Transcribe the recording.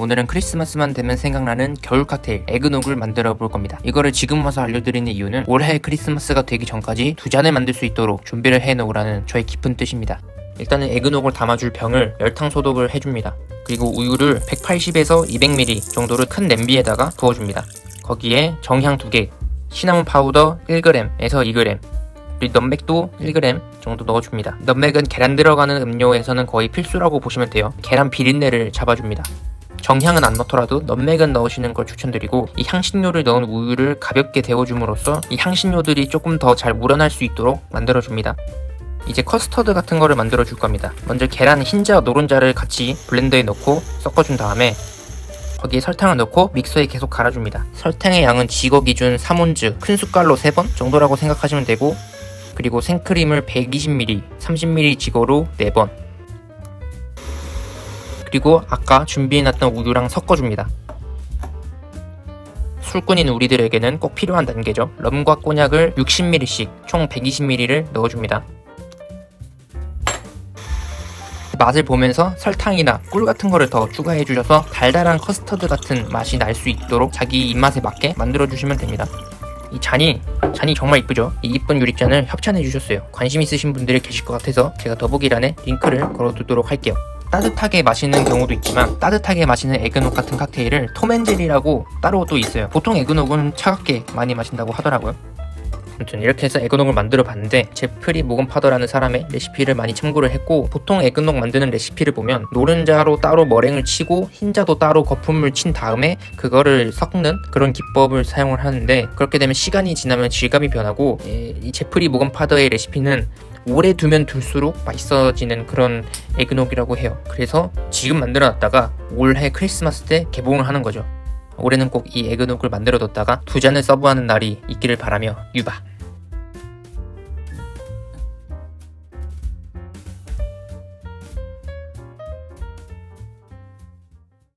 오늘은 크리스마스만 되면 생각나는 겨울 칵테일 에그녹을 만들어 볼 겁니다. 이거를 지금 와서 알려드리는 이유는 올해 크리스마스가 되기 전까지 두 잔을 만들 수 있도록 준비를 해 놓으라는 저의 깊은 뜻입니다. 일단은 에그녹을 담아줄 병을 열탕 소독을 해줍니다. 그리고 우유를 180에서 200ml 정도를 큰 냄비에다가 부어줍니다. 거기에 정향 2개, 시나몬 파우더 1g에서 2g, 그리고 넛맥도 1g 정도 넣어줍니다. 넛맥은 계란 들어가는 음료에서는 거의 필수라고 보시면 돼요. 계란 비린내를 잡아줍니다. 정향은 안 넣더라도 넛맥은 넣으시는 걸 추천드리고 이 향신료를 넣은 우유를 가볍게 데워줌으로써 이 향신료들이 조금 더 잘 우러날 수 있도록 만들어줍니다. 이제 커스터드 같은 거를 만들어 줄 겁니다. 먼저 계란 흰자 노른자를 같이 블렌더에 넣고 섞어준 다음에 거기에 설탕을 넣고 믹서에 계속 갈아줍니다. 설탕의 양은 지거 기준 3온즈 큰 숟갈로 3번 정도라고 생각하시면 되고 그리고 생크림을 120ml, 30ml 지거로 4번 그리고 아까 준비해놨던 우유랑 섞어줍니다. 술꾼인 우리들에게는 꼭 필요한 단계죠. 럼과 꼬냑을 60ml씩 총 120ml를 넣어줍니다. 맛을 보면서 설탕이나 꿀 같은 거를 더 추가해 주셔서 달달한 커스터드 같은 맛이 날 수 있도록 자기 입맛에 맞게 만들어 주시면 됩니다. 이 잔이 잔이 정말 이쁘죠? 이 이쁜 유리잔을 협찬해 주셨어요. 관심 있으신 분들이 계실 것 같아서 제가 더보기란에 링크를 걸어 두도록 할게요. 따뜻하게 마시는 경우도 있지만 따뜻하게 마시는 에그녹 같은 칵테일을 톰앤젤리라고 따로 또 있어요. 보통 에그녹은 차갑게 많이 마신다고 하더라고요. 아무튼 이렇게 해서 에그녹을 만들어 봤는데 제프리 모건 파더라는 사람의 레시피를 많이 참고를 했고 보통 에그녹 만드는 레시피를 보면 노른자로 따로 머랭을 치고 흰자도 따로 거품을 친 다음에 그거를 섞는 그런 기법을 사용을 하는데 그렇게 되면 시간이 지나면 질감이 변하고 예, 이 제프리 모건 파더의 레시피는 오래 두면 둘수록 맛있어지는 그런 에그녹이라고 해요. 그래서 지금 만들어 놨다가 올해 크리스마스 때 개봉을 하는 거죠. 올해는 꼭 이 에그녹을 만들어 뒀다가 두 잔을 서브하는 날이 있기를 바라며 유바.